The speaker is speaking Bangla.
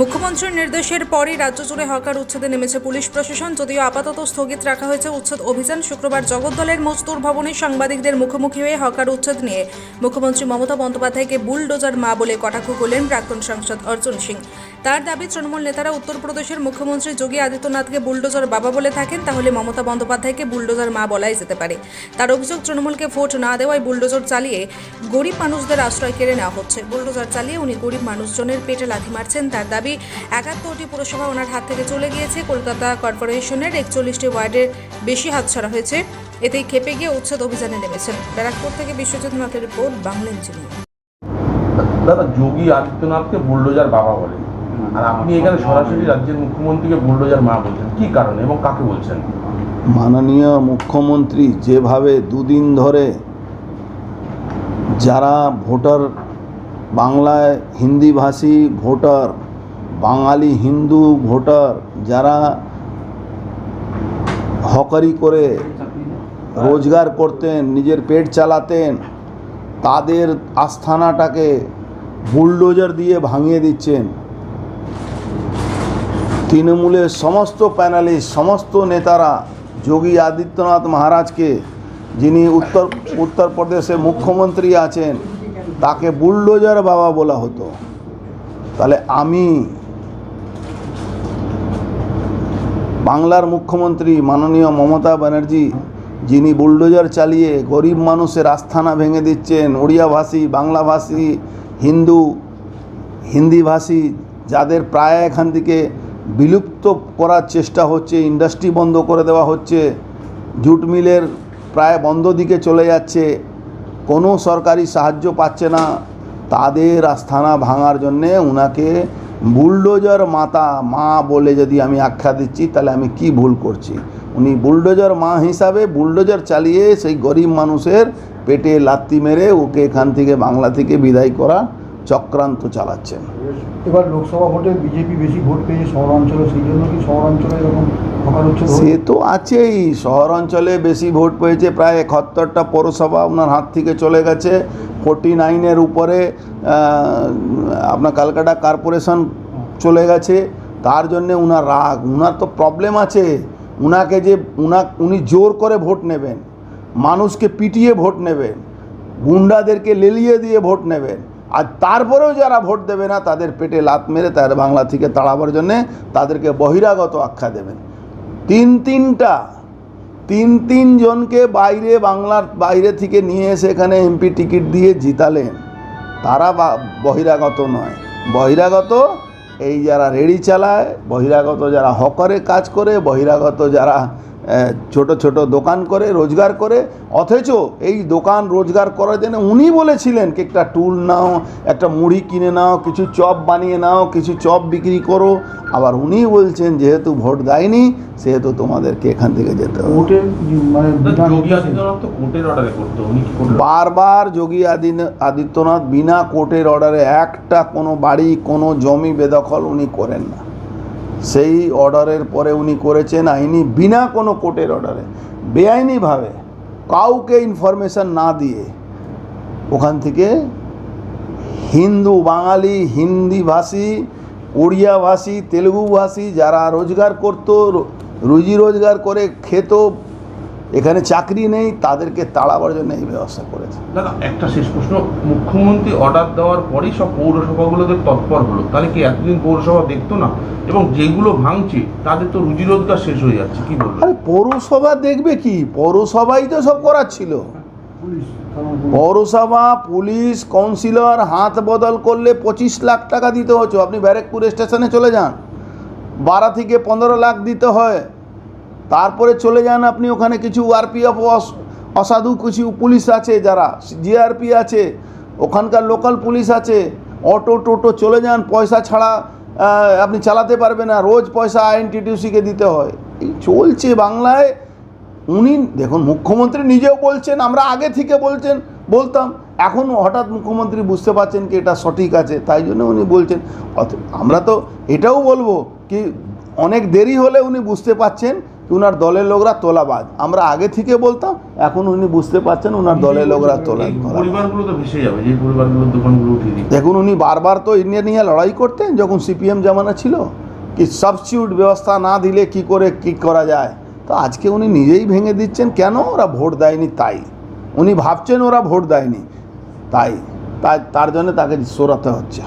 মুখ্যমন্ত্রীর নির্দেশের পরই রাজ্য জুড়ে হকার উচ্ছেদে নেমেছে পুলিশ প্রশাসন, যদিও আপাতত স্থগিত রাখা হয়েছে উচ্ছেদ অভিযান। শুক্রবার জগদ্দলের মজদুর ভবনে সাংবাদিকদের মুখোমুখি হয়ে হকার উচ্ছেদ নিয়ে মুখ্যমন্ত্রী মমতা বন্দ্যোপাধ্যায়কে বুলডোজার মা বলে কটাক্ষ করলেন প্রাক্তন সাংসদ অর্জুন সিং। তার দাবি, তৃণমূল নেতারা উত্তরপ্রদেশের মুখ্যমন্ত্রী যোগী আদিত্যনাথকে বুলডোজার বাবা বলে থাকেন, তাহলে মমতা বন্দ্যোপাধ্যায়কে বুলডোজার মা বলাই যেতে পারে। তার অভিযোগ, তৃণমূলকে ভোট না দেওয়ায় বুলডোজার চালিয়ে গরিব মানুষদের আশ্রয় কেড়ে নেওয়া হচ্ছে। বুলডোজার চালিয়ে উনি গরিব মানুষজনের পেটে লাথি মারছেন, তার দাবি একাত্তরটি পুরসভা ওনার হাত থেকে চলে গিয়েছে। কলকাতা কর্পোরেশনের একচল্লিশটি ওয়ার্ডের বেশি হাতছাড়া হয়েছে। এতেই খেপে গিয়ে উচ্ছেদ অভিযানে নেমেছেন। ব্যারাকপুর থেকে বিশ্বজিৎ নাথের রিপোর্ট বাংলা ইঞ্জিনিয়ার। দাদা যোগী আদিত্যনাথকে বুলডোজার বাবা বলে। আর আপনি এখানে সরাসরি রাজ্যের মুখ্যমন্ত্রীকে বুলডোজার মা বলছেন। কি কারণে এবং কাকে বলছেন? মাননীয় মুখ্যমন্ত্রী যেভাবে দুদিন ধরে যারা ভোটার বাংলায় হিন্দিভাষী ভোটার বাঙালি হিন্দু ভোটার যারা হকারি করে রোজগার করতেন, নিজের পেট চালাতেন, তাদের আস্থানাটাকে বুলডোজার দিয়ে ভাঙিয়ে দিচ্ছেন। তৃণমূলের সমস্ত প্যানালিস্ট, সমস্ত নেতারা, যোগী আদিত্যনাথ মহারাজকে, যিনি উত্তর উত্তরপ্রদেশে মুখ্যমন্ত্রী আছেন, তাকে বুলডোজার বাবা বলা হতো। তাহলে আমি বাংলার মুখ্যমন্ত্রী মাননীয় মমতা ব্যানার্জি, যিনি বুলডোজার চালিয়ে গরিব মানুষের আস্থানা ভেঙে দিচ্ছেন, ওড়িয়াভাষী, বাংলাভাষী, হিন্দু, হিন্দিভাষী, যাদের প্রায় এখান থেকে বিলুপ্ত করার চেষ্টা হচ্ছে, ইন্ডাস্ট্রি বন্ধ করে দেওয়া হচ্ছে, জুট মিলের প্রায় বন্ধ দিকে চলে যাচ্ছে, কোনো সরকারি সাহায্য পাচ্ছে না, তাদের আস্থানা ভাঙার জন্যে উনাকে বুলডোজার মাতা মা বলে যদি আমি আখ্যা দিচ্ছি, তাহলে আমি কি ভুল করছি? উনি বুলডোজার মা হিসাবে বুলডোজার চালিয়ে সেই গরিব মানুষের পেটে লাত্তি মেরে ওকে এখান থেকে, বাংলা থেকে বিদায় করা চক্রান্ত চালাচ্ছেন। এবার লোকসভা ভোটে বিজেপি বেশি ভোট পেয়েছে শহরাঞ্চলে সেই জন্য কি শহরাঞ্চলে এরকম সে তো আছেই। শহর অঞ্চলে বেশি ভোট পেয়েছে প্রায় একাত্তরটা পৌরসভা ওনার হাত থেকে চলে গেছে। ফোর্টি নাইনের উপরে আপনার ক্যালকাটা কর্পোরেশন চলে গেছে। তার জন্যে উনার রাগ। উনার তো প্রবলেম আছে। উনাকে যে উনা উনি জোর করে ভোট নেবেন। মানুষকে পিটিয়ে ভোট নেবেন। গুন্ডাদেরকে লেলিয়ে দিয়ে ভোট নেবেন। আর তারপরেও যারা ভোট দেবে না, তাদের পেটে লাত মেরে তাদের বাংলা থেকে তাড়াবার জন্যে তাদেরকে বহিরাগত আখ্যা দেবেন। তিন তিনটা, তিন তিন জনকে বাইরে বাংলার বাইরে থেকে নিয়ে এসে এখানে এমপি টিকিট দিয়ে জিতালেন। তারা বহিরাগত নয়। বহিরাগত এই যারা রেড়ি চালায়, বহিরাগত যারা হকারে কাজ করে, বহিরাগত যারা ছোট ছোট দোকান করে রোজগার করে অথচ এই দোকান রোজগার করার জন্য উনি বলেছিলেন কি একটা টুল নাও একটা মুড়ি কিনে নাও কিছু চপ বানিয়ে নাও কিছু চপ বিক্রি করো। আবার উনি বলছেন যেহেতু ভোট দেয়নি সেহেতু তোমাদেরকে এখান থেকে যেতে হবে। মানে বারবার যোগী আদিন- আদিত্যনাথ বিনা কোর্টের অর্ডারে একটা কোনো বাড়ি কোনো জমি বেদখল উনি করেন না। সেই অর্ডারের পরে উনি করেছেন আইনি, বিনা কোনো কোর্টের অর্ডারে, বেআইনিভাবে, কাউকে ইনফরমেশান না দিয়ে ওখান থেকে হিন্দু, বাঙালি, হিন্দিভাষী উড়িয়াভাষী তেলুগুভাষী ভাষী তেলুগু যারা রোজগার করতো রুজি রোজগার করে খেত এখানে চাকরি নেই তাদেরকে তাড়াবার জন্য এই ব্যবস্থা করেছে। দাদা একটা শেষ প্রশ্ন। মুখ্যমন্ত্রী অর্ডার দেওয়ার পরেই সব পৌরসভাগুলোতে তৎপর হলো। তাহলে কি এতদিন পৌরসভা দেখতো না? এবং যেগুলো ভাঙছে তাদের তো রুজি রোজগার শেষ হয়ে যাচ্ছে কি বলব আরে পৌরসভা দেখবে কি? পৌরসভাই তো সব করাচ্ছিল। পৌরসভা পুলিশ কাউন্সিলর হাত বদল করলে পঁচিশ লাখ টাকা দিতে হচ্ছে আপনি ব্যারেকপুর স্টেশনে চলে যান। বারো থেকে পনেরো লাখ দিতে হয়। তারপরে চলে যান আপনি ওখানে কিছু আরপিএফ অসাধু কিছু পুলিশ আছে যারা, জিআরপি আছে, ওখানকার লোকাল পুলিশ আছে, অটো টোটো চলে যান, পয়সা ছাড়া আপনি চালাতে পারবেন না, রোজ পয়সা আইএনটিটিউসিকে দিতে হয়। এই চলছে বাংলায়, উনি, দেখুন, মুখ্যমন্ত্রী নিজেও বলছেন, আমরা আগে থেকে বলছেন, বলতাম, এখন হঠাৎ মুখ্যমন্ত্রী বুঝতে পারছেন কি এটা সঠিক আছে, তাই জন্য উনি বলছেন। আমরা তো এটাও বলব কি, অনেক দেরি হলে উনি বুঝতে পারছেন কি ওনার দলের লোকরা তোলাবাজ? আমরা আগে থেকে বলতাম এখন উনি বুঝতে পারছেন ওনার দলের লোকরা তোলা দেখুন উনি বারবার তো ইন্ডিয়া নিয়ে লড়াই করতেন যখন সিপিএম জামানা ছিল। কি সাবস্টিউট ব্যবস্থা না দিলে কি করে কি করা যায়? তো আজকে উনি নিজেই ভেঙে দিচ্ছেন কেন ওরা ভোট দেয়নি তাই? উনি ভাবছেন ওরা ভোট দেয়নি তাই। তাই তার জন্য তাকে সরাতে হচ্ছে।